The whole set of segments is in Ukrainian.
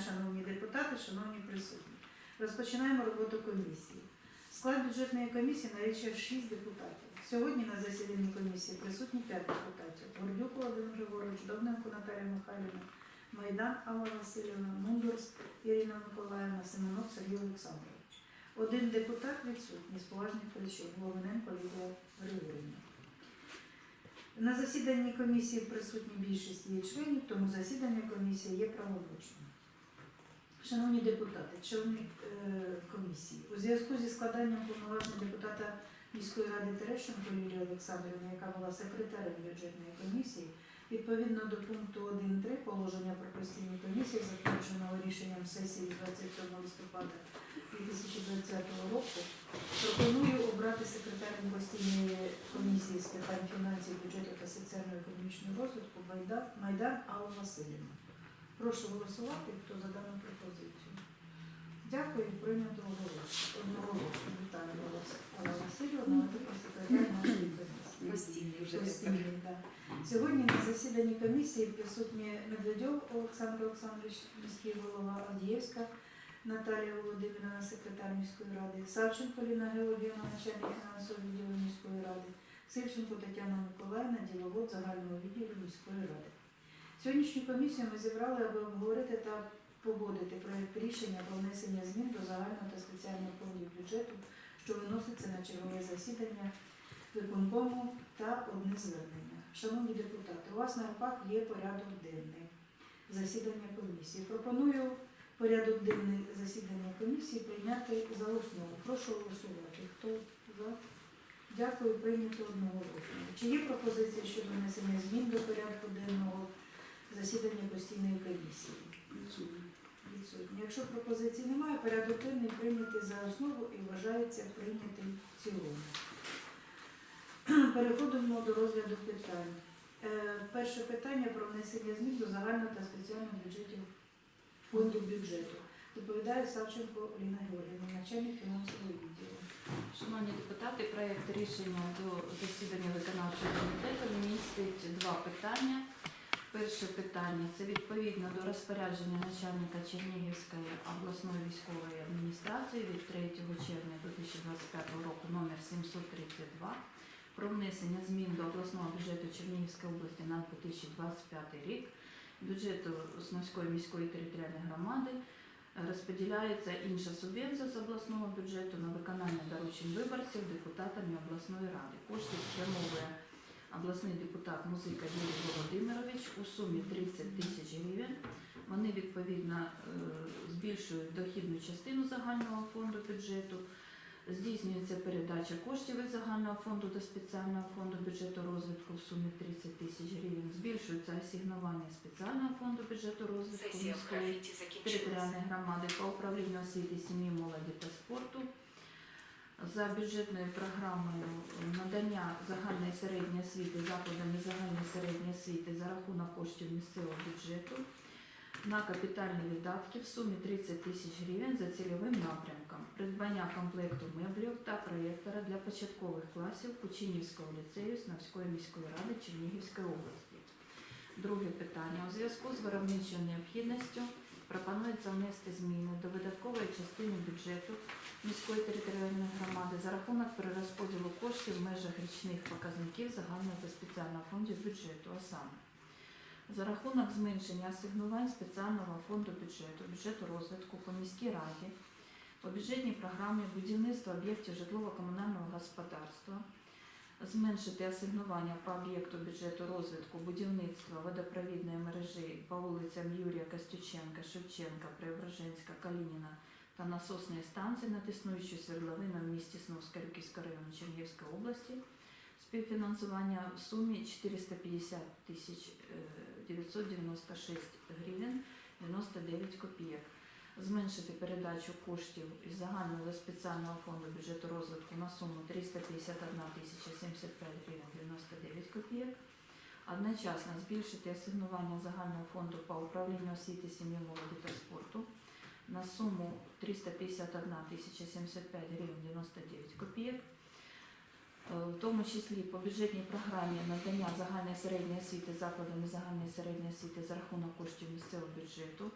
шановні депутати, шановні присутні. Розпочинаємо роботу комісії. Склад бюджетної комісії налічує 6 депутатів. Сьогодні на засіданні комісії присутні 5 депутатів. Гордюк Володимир Григорович, Довненко Наталія Михайлівна, Майдан Алла Васильівна, Мундурс Ірина Миколаївна, Семенок Сергій Олександрович. Один депутат відсутній з поважних причин Головиненко Лідія Григорівна. На засіданні комісії присутні більшість її членів, тому засідання комісії є правомочним. Шановні депутати, члени е, комісії, у зв'язку зі складанням повноважень депутата міської ради Терещенко Юлії Олександрівни, яка була секретарем бюджетної комісії, відповідно до пункту 1.3 положення про постійні комісії, затвердженого рішенням сесії 27 листопада 2020 року, пропоную обрати секретарем постійної комісії з питань фінансів, бюджету та соціально-економічного розвитку Майдан, Аллу Васильівну. Прошу голосувати, хто за дану пропозицію. Дякую, прийнято оголошення. Одноголосно вітаю вас, Алла Васильівна, а ви секретар нашої комісії. Постійний вже. Постійний, да. Сьогодні на засіданні комісії присутні Медведьов Олександр Олександрович, міський голова Авдіївська, Наталія Володимирівна, секретар міської ради, Савченко Ліна Георгіївна, начальник фінансового відділу міської ради, Сильченко Тетяна Миколаївна, діловод загального відділу міської ради. Сьогоднішню комісію ми зібрали, аби обговорити та погодити проєкт рішення про внесення змін до загального та спеціального фондів бюджету, що виноситься на чергове засідання виконкому та одне звернення. Шановні депутати, у вас на руках є порядок денний засідання комісії. Пропоную порядок денний засідання комісії прийняти за основу. Прошу голосувати. Хто за? Дякую, прийнято одноголосно. Чи є пропозиції щодо внесення змін до порядку денного засідання постійної комісії? Відсутні. Якщо пропозицій немає, порядок денний прийнятий за основу і вважається прийнятим в цілому. Переходимо до розгляду питань. Е, Перше питання про внесення змін до загального та спеціального бюджетів фонду бюджету. Доповідає Савченко Ліна Георгіївна, начальник фінансового відділу. Шановні депутати, проєкт рішення до засідання виконавчого комітету містить два питання. Перше питання це відповідно до розпорядження начальника Чернігівської обласної військової адміністрації від 3 червня 2025 року номер 732 про внесення змін до обласного бюджету Чернігівської області на 2025 рік бюджету Основської міської територіальної громади розподіляється інша субвенція з обласного бюджету на виконання доручень виборців депутатами обласної ради. Кошти спрямовує обласний депутат Музика Юрій Володимирович у сумі 30 тисяч гривень. Вони відповідно е, збільшують дохідну частину загального фонду бюджету. Здійснюється передача коштів із загального фонду до спеціального фонду бюджету розвитку в сумі 30 тисяч гривень. Збільшується асигнування спеціального фонду бюджету розвитку міської територіальної громади по управлінню освіти, сім'ї, молоді та спорту за бюджетною програмою надання загальної середньої освіти закладами загальної середньої освіти за рахунок коштів місцевого бюджету на капітальні видатки в сумі 30 тисяч гривень за цільовим напрямком придбання комплекту меблів та проєктора для початкових класів Кучинівського ліцею Снавської міської ради Чернігівської області. Друге питання. У зв'язку з виробничою необхідністю пропонується внести зміни до видаткової частини бюджету міської територіальної громади за рахунок перерозподілу коштів в межах річних показників загального та спеціального фондів бюджету, а саме за рахунок зменшення асигнувань спеціального фонду бюджету, бюджету розвитку по міській раді, по бюджетній програмі будівництва об'єктів житлово-комунального господарства, зменшити асигнування по об'єкту бюджету розвитку будівництва водопровідної мережі по вулицям Юрія Костюченка, Шевченка, Преображенська, Калініна та насосної станції над існуючою свердловиною в місті Сновська Рюківського району Чернігівської області. Співфінансування в сумі 450 тисяч е, 996 гривень 99 копійок. Зменшити передачу коштів із загального спеціального фонду бюджету розвитку на суму 351 тисяча 75 гривень 99 копійок. Одночасно збільшити асигнування загального фонду по управлінню освіти, сім'ї, молоді та спорту на суму 351 тисяча 75 гривень 99 копійок. Е, в тому числі по бюджетній програмі надання загальної середньої освіти закладами загальної середньої освіти за рахунок коштів місцевого бюджету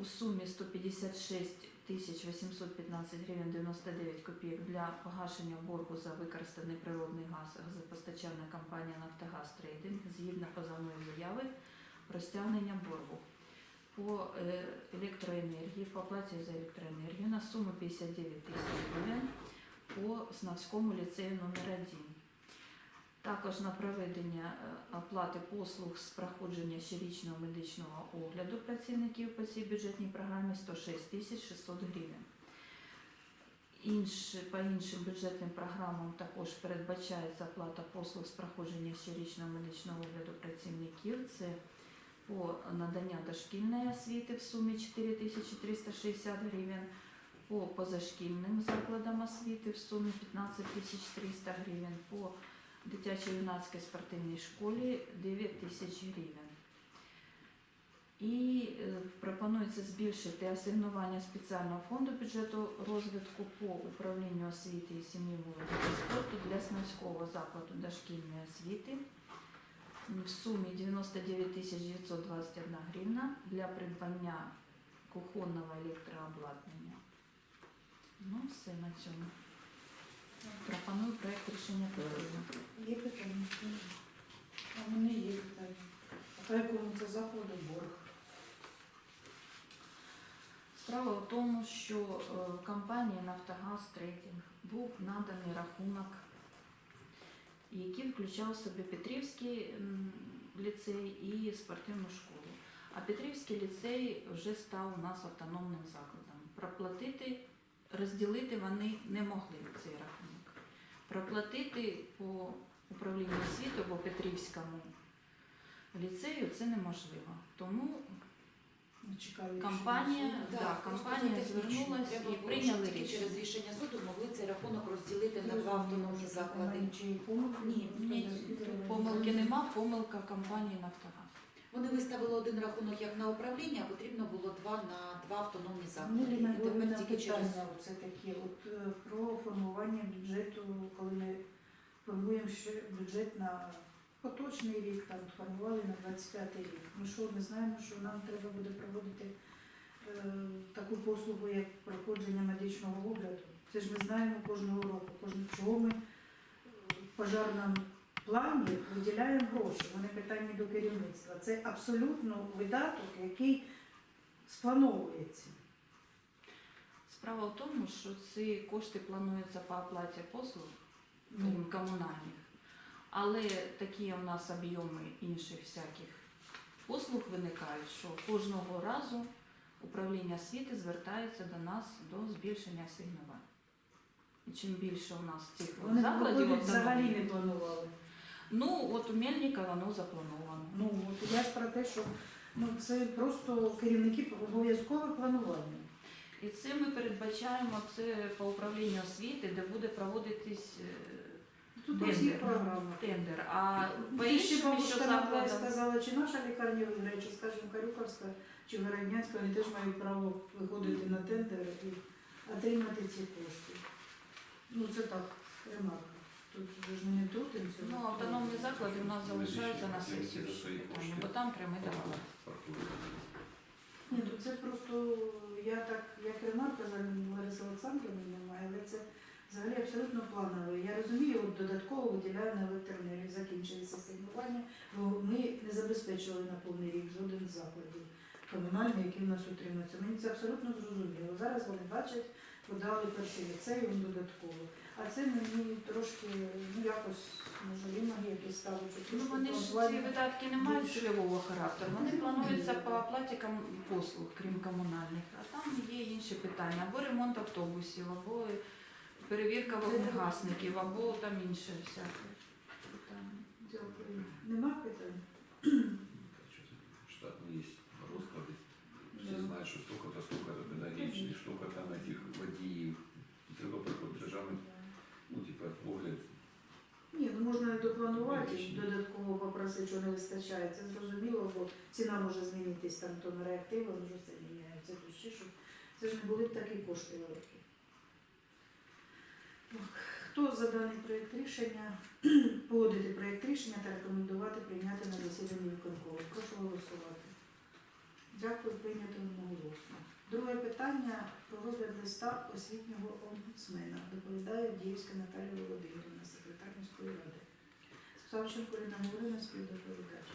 у сумі 156 тисяч 815 гривень 99 копійок для погашення боргу за використаний природний газ газопостачальна компанія Нафтогаз Трейдинг згідно позовної заяви про стягнення боргу. По е, електроенергії, по оплаті за електроенергію на суму 59 тисяч гривень по Снавському ліцею номер 1 також на проведення е, оплати послуг з проходження щорічного медичного огляду працівників по цій бюджетній програмі 106 тисяч 600 гривень. Інші, по іншим бюджетним програмам також передбачається оплата послуг з проходження щорічного медичного огляду працівників. Це по надання дошкільної освіти в сумі 4360 гривень, по позашкільним закладам освіти в сумі 15 300 гривень, по дитячо-юнацькій спортивній школі 9 тисяч гривень. І е, пропонується збільшити асигнування спеціального фонду бюджету розвитку по управлінню освіти і сім'ї молоді та спорту для Снівського закладу дошкільної освіти в сумі 99 тисяч 921 гривна для придбання кухонного електрообладнання. Ну, все на цьому. Пропоную проект рішення підтримати. Є питання? А мене є питання. А по якому це закладу борг? Справа в тому, що е, компанії Нафтогаз Трейдинг був наданий рахунок, який включав в собі Петрівський м, ліцей і спортивну школу. А Петрівський ліцей вже став у нас автономним закладом. Проплатити, розділити вони не могли цей рахунок. Проплатити по управлінню освіти або Петрівському ліцею це неможливо. Тому чекаю. Компанія, да, компанія Треба і прийняли тільки рішення. через рішення суду могли цей рахунок розділити на два автономні заклади. Ні, Ні, помилки нема, помилка компанії Нафтогаз. Вони виставили один рахунок як на управління, а потрібно було два на два автономні заклади. Мені І тепер тільки через оце таке, от е, про формування бюджету, коли ми формуємо ще бюджет на поточний рік, там формували на 25 рік. Ми що, не знаємо, що нам треба буде проводити е, таку послугу, як проходження медичного огляду. Це ж ми знаємо кожного року, кожного чого ми в пожарному плані виділяємо гроші. Вони питання до керівництва. Це абсолютно видаток, який сплановується. Справа в тому, що ці кошти плануються по оплаті послуг, Ну, комунальних, але такі у нас об'єми інших всяких послуг виникають, що кожного разу управління освіти звертається до нас до збільшення асигнувань. І чим більше у нас цих Вони закладів, взагалі не планували. Ну от у Мельника воно заплановано. Ну от я ж про те, що ну це просто керівники обов'язкове планування. І це ми передбачаємо це по управлінню освіти, де буде проводитись е, Тут у всіх тендер. тендер. А по Це ще іншим, що бабушка Наталя закладам, сказала, чи наша лікарня виграє, чи, скажімо, Карюковська, чи Городнянська, вони теж мають право виходити на тендер і отримати ці кошти. Ну це так, ремарка. Тут ж не тут і все. ну, автономні заклади у нас залишаються на сесію ще питання, бо там прямий договор. Ні, то це просто я так, як ремарка, жаль, Лариси Олександрівни немає, але це взагалі абсолютно планово. Я розумію, от додатково виділяю на електроенергію, закінчилися сигнування, бо ми не забезпечили на повний рік жоден з закладів комунальний, який в нас утримується. Мені це абсолютно зрозуміло. Зараз вони бачать, подали перший ліцей, він додатково. А це мені трошки, ну якось, може, він якісь ставить, Ну, вони ж ці видатки не мають цільового характеру. Вони плануються по оплаті ком- послуг, крім комунальних. А там є інші питання, або ремонт автобусів, або перевірка вогнегасників, або там інше всяке питання. Дякую. Нема питань? Штатный есть розклады. Все Да. знають, що столько-то, столько-то педагогічних, столько-то на тих водіїв. І треба приходити державний, ну, типа, огляд. Ні, ну можна і допланувати, додатково попросити, що не вистачає. Це зрозуміло, бо ціна може змінитись там то на реактиви, може все міняється, то ще що. Це ж не були б такі кошти великі. Хто за даний проєкт рішення погодити проєкт рішення та рекомендувати прийняти на засіданні виконкому? Прошу голосувати. Дякую, прийнято одноголосно. Друге питання про розгляд листа освітнього омбудсмена. Доповідає Діївська Наталія Володимирівна, секретар міської ради. Савченко Ірина Гурина, співдоповідач.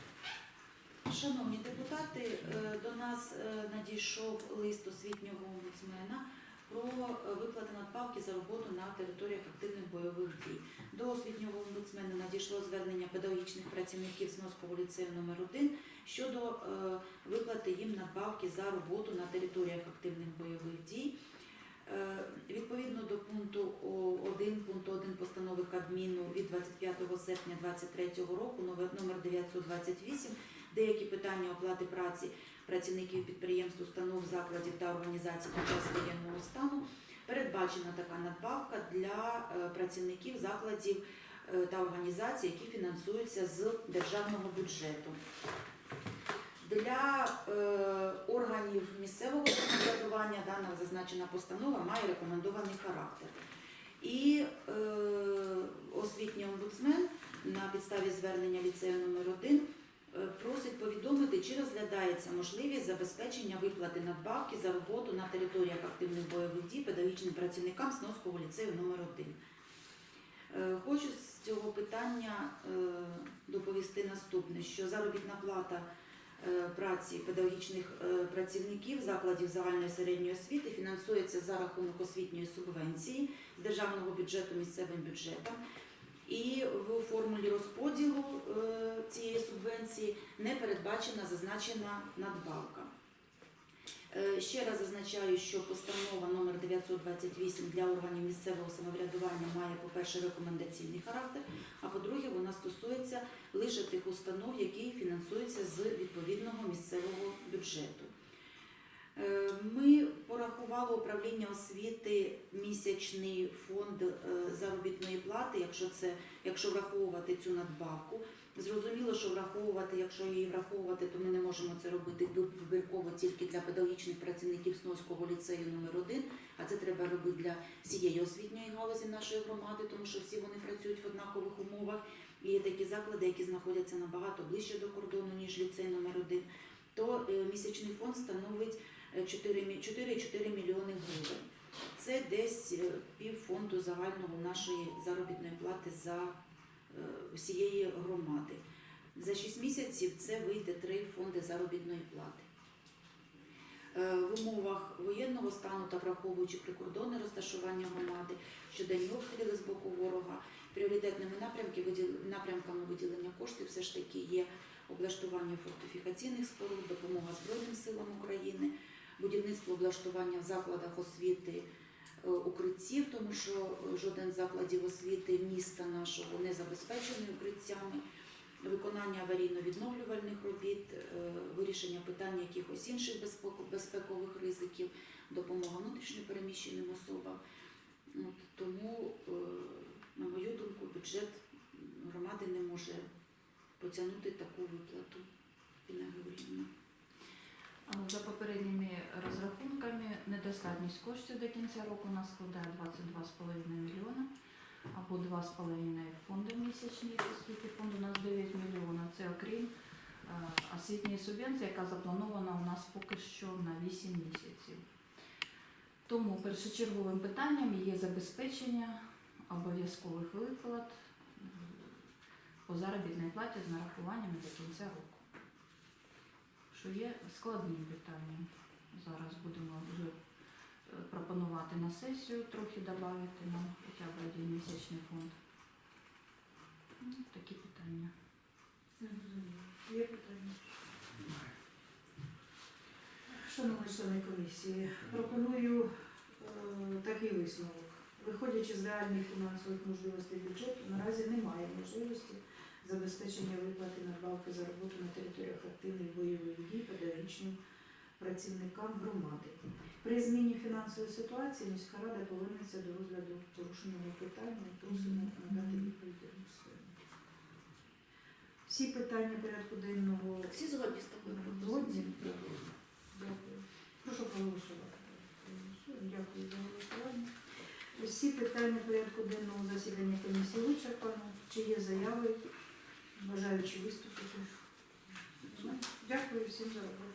Шановні депутати, е, до нас е, надійшов лист освітнього омбудсмена про е, виплати надбавки за роботу на територіях активних бойових дій. До освітнього омбудсмена надійшло звернення педагогічних працівників Сновського ліцею номер 1 щодо виплати їм надбавки за роботу на територіях активних бойових дій. Е, Відповідно до пункту 1, пункту 1 постанови Кабміну від 25 серпня 2023 року, номер номер 928, деякі питання оплати праці працівників підприємств, установ, закладів та організацій під час воєнного стану передбачена така надбавка для е, працівників закладів е, та організацій, які фінансуються з державного бюджету. Для е, органів місцевого самоврядування дана зазначена постанова має рекомендований характер. І е, освітній омбудсмен на підставі звернення ліцею номер 1 е, просить повідомити, чи розглядається можливість забезпечення виплати надбавки за роботу на територіях активних бойових дій педагогічним працівникам Сновського ліцею номер 1 Е, Хочу з цього питання е, доповісти наступне, що заробітна плата праці педагогічних е, працівників закладів загальної середньої освіти фінансується за рахунок освітньої субвенції з державного бюджету місцевим бюджетом. І в формулі розподілу е, цієї субвенції не передбачена зазначена надбавка. Е, Ще раз зазначаю, що постанова номер 928 для органів місцевого самоврядування має, по-перше, рекомендаційний характер, а по-друге, вона стосується лише тих установ, які фінансуються з відповідного місцевого бюджету. Е, Ми порахували управління освіти місячний фонд е, заробітної плати, якщо це якщо враховувати цю надбавку. Зрозуміло, що враховувати, якщо її враховувати, то ми не можемо це робити вибірково тільки для педагогічних працівників Сновського ліцею номер 1 а це треба робити для всієї освітньої галузі нашої громади, тому що всі вони працюють в однакових умовах. І є такі заклади, які знаходяться набагато ближче до кордону, ніж ліцей номер 1 то е, місячний фонд становить е, 4 4,4 мільйони гривень. Це десь е, пів фонду загального нашої заробітної плати за е, всієї громади. За 6 місяців це вийде три фонди заробітної плати. Е, В умовах воєнного стану та враховуючи прикордонне розташування громади, щоденні обстріли з боку ворога, пріоритетними напрямками виділення коштів все ж таки є облаштування фортифікаційних споруд, допомога Збройним силам України, будівництво облаштування в закладах освіти е, укриттів, тому що е, жоден з закладів освіти міста нашого не забезпечений укриттями, виконання аварійно-відновлювальних робіт, е, вирішення питань якихось інших безпекових ризиків, допомога внутрішньопереміщеним особам. От, тому, е, на мою думку, бюджет громади не може потягнути таку виплату. Інна Георгіївна. За попередніми розрахунками недостатність коштів до кінця року у нас складає 22,5 мільйона або 2,5 фонди місячні, оскільки фонд у нас 9 мільйонів. Це окрім е, освітньої субвенції, яка запланована у нас поки що на 8 місяців. Тому першочерговим питанням є забезпечення обов'язкових виплат по заробітній платі з нарахуваннями до кінця року що є складним питанням. Зараз будемо вже е, пропонувати на сесію трохи додати нам хоча б один місячний фонд. Ну, такі питання. Є питання? Шановні члени комісії, пропоную е, такий висновок. Виходячи з реальних фінансових можливостей бюджету, наразі немає можливості забезпечення виплати надбавки за роботу на територіях активних бойових дій педагогічним працівникам громади. При зміні фінансової ситуації міська рада повернеться до розгляду порушеного питання і просимо надати відповідь адміністративно. Всі питання порядку денного Всі згодні з такою Згодні. пропозицією? Дякую. Прошу проголосувати. Дякую за голосування. Всі питання порядку денного засідання комісії вичерпано. Чи є заяви, бажаючи виступити? Дякую всім за роботу.